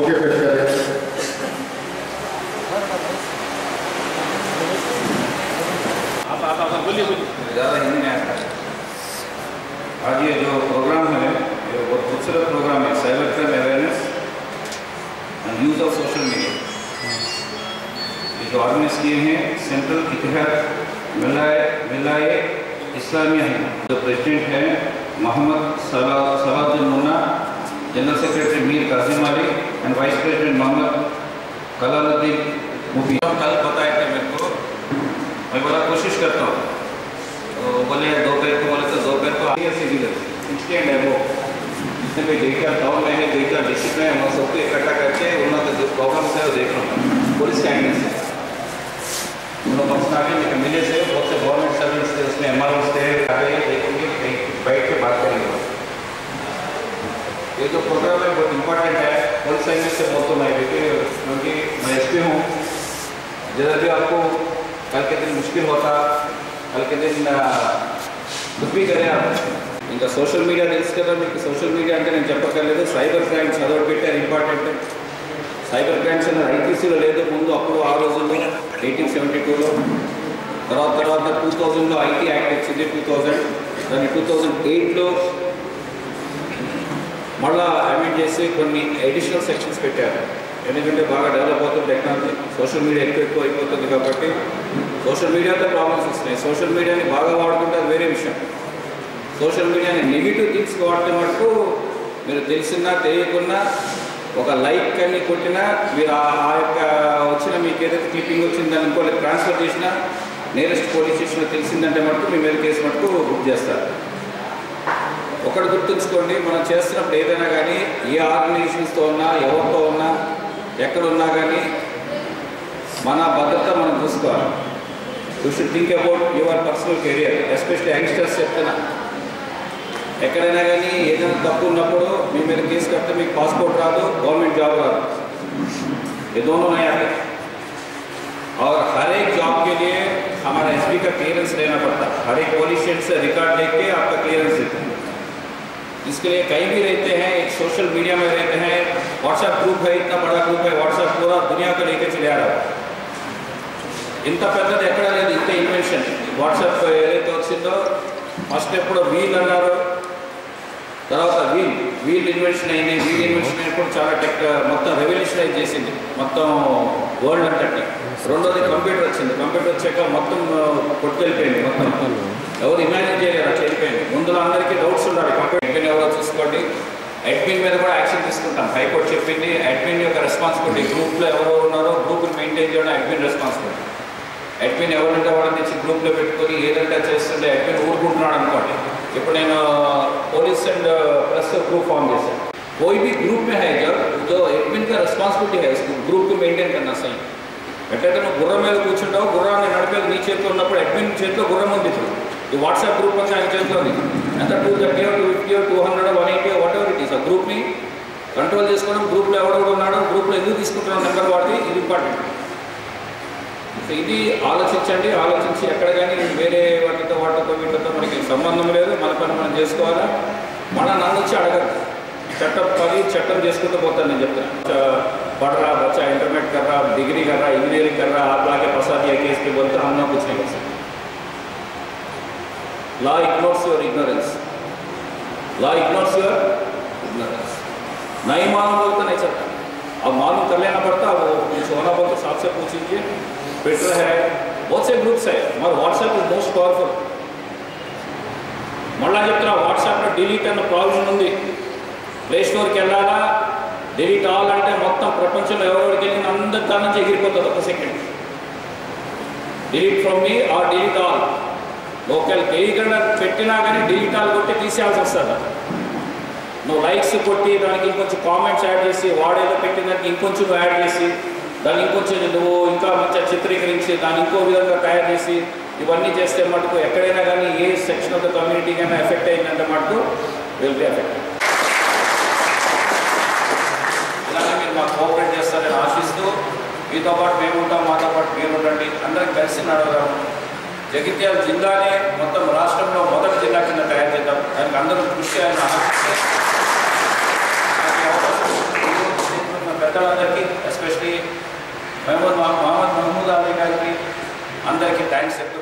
اوکے پھر کریں آج یہ جو پروگرام ہے یہ بہت خوبصورت پروگرام ہے سائبر کرائم اویئرنیس اینڈ یوز آف سوشل میڈیا یہ جو آرگنائز کیے ہیں سینٹرل کے تحت ملائے ملائے اسلامیہ جو پریزیڈنٹ ہیں محمد صلاح صلاح جنرل سیکرٹری and vice president Mohammad Kalaluddin मुफी कल बताए थे मेरे को मैं बोला कोशिश करता हूँ तो बोले दोपहर को बोले तो दोपहर को आई ऐसी भी इंस्टेंट है वो जिसने मैं देखा था मैंने देखा डिस्ट्रिक्ट में हम सबको इकट्ठा करके उन्होंने जो प्रॉब्लम है वो देख रहा हूँ पुलिस कैंडी से उन्होंने मेरे मिले से बहुत से गवर्नमेंट सर्विस थे उसमें एम आर ओ थे देखेंगे बैठ के बात करेंगे یہاں پورا پروسم جدو کلک مشکل ہوتا کلکریا سوشل میڈیا اس کی سوشل منگلے سیبر کئیم چلو پیٹارٹنٹ سیبر کئی ایسے مجھے اب آج ٹو ٹو تھوز آپ ٹو تھوز توزنڈ ایٹ మళ్ళా అమెండ్ చేసి కొన్ని అడిషనల్ సెక్షన్స్ పెట్టారు. ఎందుకంటే బాగా డెవలప్ అవుతుంది టెక్నాలజీ సోషల్ మీడియా ఎక్కువ ఎక్కువ అయిపోతుంది కాబట్టి సోషల్ మీడియాతో ప్రాబ్లమ్స్ వస్తున్నాయి. సోషల్ మీడియాని బాగా వాడుకుంటే అది వేరే విషయం. సోషల్ మీడియాని నెగిటివ్ థింగ్స్ వాడటం మటుకు మీరు తెలిసినా తెలియకున్నా ఒక లైక్ అని కొట్టినా మీరు ఆ యొక్క వచ్చిన మీకు ఏదైతే క్లిప్పింగ్ వచ్చిందో దాన్ని ఇంకోటి ట్రాన్స్ఫర్ చేసినా నేరెస్ట్ పోలీస్ స్టేషన్లో తెలిసిందంటే మటుకు మీ మీద కేసు మటుకు బుక్ చేస్తారు. ఒకటి గుర్తుంచుకోండి మనం చేస్తున్నప్పుడు ఏదైనా కానీ ఏ ఆర్గనైజేషన్స్తో ఉన్నా ఎవరితో ఉన్నా ఎక్కడున్నా కానీ మన భద్రత మనం చూసుకోవాలి. You should think about your personal career especially youngsters చెప్తున్నా. ఎక్కడైనా కానీ ఏదైనా తప్పు ఉన్నప్పుడు మీ మీద కేసు కడితే మీకు పాస్పోర్ట్ రాదు గవర్నమెంట్ జాబ్ రాదు. ఏదో ఉన్నాయి ఆర్ హరేక్ జాబ్కి जॉब के लिए हमारा एसपी का क्लियरेंस लेना पड़ता है हर एक पोलिस स्टेट इसके लिए कहीं भी रहते हैं एक सोशल मीडिया में रहते हैं व्हाट्सएप ग्रुप है इतना बड़ा ग्रुप है व्हाट्सएप पूरा दुनिया को लेके चले आ रहा है ఇంత పెద్దది ఎక్కడ లేదు ఇంత ఇన్వెన్షన్ వాట్సాప్ ఏదైతే వచ్చిందో ఫస్ట్ ఎప్పుడు వీల్ అన్నారు తర్వాత వీల్ వీల్ ఇన్వెన్షన్ అయింది వీల్ ఇన్వెన్షన్ అయినప్పుడు చాలా టెక్ మొత్తం రెవల్యూషనైజ్ చేసింది మొత్తం వరల్డ్ అంతటి రెండోది కంప్యూటర్ వచ్చింది కంప్యూటర్ వచ్చాక మొత్తం కొట్టుకెళ్ళిపోయింది మొత్తం ఎవరు ఇమాజిన్ చేయలేరు అట్లా వెళ్ళిపోయింది ముందులో అందరికీ డౌట్స్ ఉండాలి కంప్యూటర్ అడ్మిన్ ఎవరో చూసుకోండి అడ్మిన్ మీద కూడా యాక్షన్ తీసుకుంటాం హైకోర్టు చెప్పింది అడ్మిన్ యొక్క రెస్పాన్సిబిలిటీ గ్రూప్లో ఎవరు ఉన్నారో గ్రూప్ని మెయింటైన్ చేయడం అడ్మిన్ రెస్పాన్సిబిలిటీ అడ్మిన్ ఎవరంటే వాళ్ళని తెచ్చి గ్రూప్లో పెట్టుకొని ఏదంటే చేస్తుంటే అడ్మిన్ ఊరుకుంటున్నాడు అనుకోండి ఇప్పుడు నేను police and press group form చేశాను कोई भी ग्रुप में है जब जो एडमिन का रिस्पांसिबिलिटी है इसको ग्रुप को मेंटेन करना सही ఎట్లయితే నువ్వు గుర్రం మీద కూర్చుంటావు గుర్రాన్ని నడిపేది నీ చేతిలో ఉన్నప్పుడు అడ్మిన్ చేతిలో గుర్రం ఉంది ఇప్పుడు ఈ వాట్సాప్ గ్రూప్ ఉంది ఆయన చేస్తుంది? ఎంత two thirty two fifty two hundred one eighty whatever it is ఆ గ్రూప్ని కంట్రోల్ చేసుకోవడం గ్రూప్లో ఎవరు కూడా గ్రూప్లో ఎందుకు తీసుకుంటున్నాం నెంబర్ వాటి ఇది ఇంపార్టెంట్ సో ఇది ఆలోచించండి ఆలోచించి ఎక్కడ కానీ వేరే వాటితో వాటితో వీటితో మనకి సంబంధం లేదు మన పని మనం చేసుకోవాలా? మన నన్నుంచి అడగదు చట్టం పని చట్టం చేసుకుంటూ పోతాను నేను చెప్తాను. పడరా బచ్చా ఇంటర్మీడియట్ కర్రా డిగ్రీ కర్రా ఇంజనీరింగ్ కర్రా ఆ ప్రసాద్ పసాదియా కేసుకి బోల్తా హమ్నా sir Law ignores your ignorance. Law ignores your ignorance. ना ही मालूम हो तो नहीं चलता अब मालूम कर लेना पड़ता वो सोना बोल तो साहब से पूछिए ट्विटर है बहुत से ग्रुप्स है मगर व्हाट्सएप इज मोस्ट पावरफुल మళ్ళా చెప్తున్నా వాట్సాప్లో డిలీట్ అన్న ప్రాబ్లం ఉంది ప్లే స్టోర్కి వెళ్ళాలా డిలీట్ అవ్వాలంటే మొత్తం ప్రపంచంలో ఎవరెవరికి వెళ్ళిన అందరి దాని నుంచి ఎగిరిపోతుంది ఒక second delete from me or delete all local తెలియకుండా పెట్టినా కానీ డిజిటల్ కొట్టి తీసేయాల్సి వస్తుంది. నువ్వు లైక్స్ కొట్టి దానికి ఇంకొంచెం కామెంట్స్ యాడ్ చేసి వాడేదో పెట్టిన దానికి ఇంకొంచెం యాడ్ చేసి దాన్ని ఇంకొంచెం నువ్వు ఇంకా మంచిగా చిత్రీకరించి దాన్ని ఇంకో విధంగా తయారు చేసి ఇవన్నీ చేస్తే మటుకు ఎక్కడైనా కానీ ఏ సెక్షన్ ఆఫ్ ద కమ్యూనిటీకైనా ఎఫెక్ట్ అయిందంటే మటుకు విల్ బి ఎఫెక్ట్ ఇలాగే మీరు మాకు కోఆపరేట్ చేస్తారని ఆశిస్తూ మీతో పాటు మేము ఉంటాం మాతో పాటు మీరు ఉండండి అందరికి కలిసి నడవదాం జగిత్యాల జిల్లానే మొత్తం రాష్ట్రంలో మొదటి జిల్లా కింద తయారు చేద్దాం దానికి అందరూ కృషి చేయాలని ఆశిస్తే నాకు ఈ అవకాశం ఇచ్చిన పెద్దలందరికీ ఎస్పెషలీ మహమ్మద్ మహమ్మద్ మహమూద్ అలీ గారికి అందరికీ థ్యాంక్స్ చెప్తూ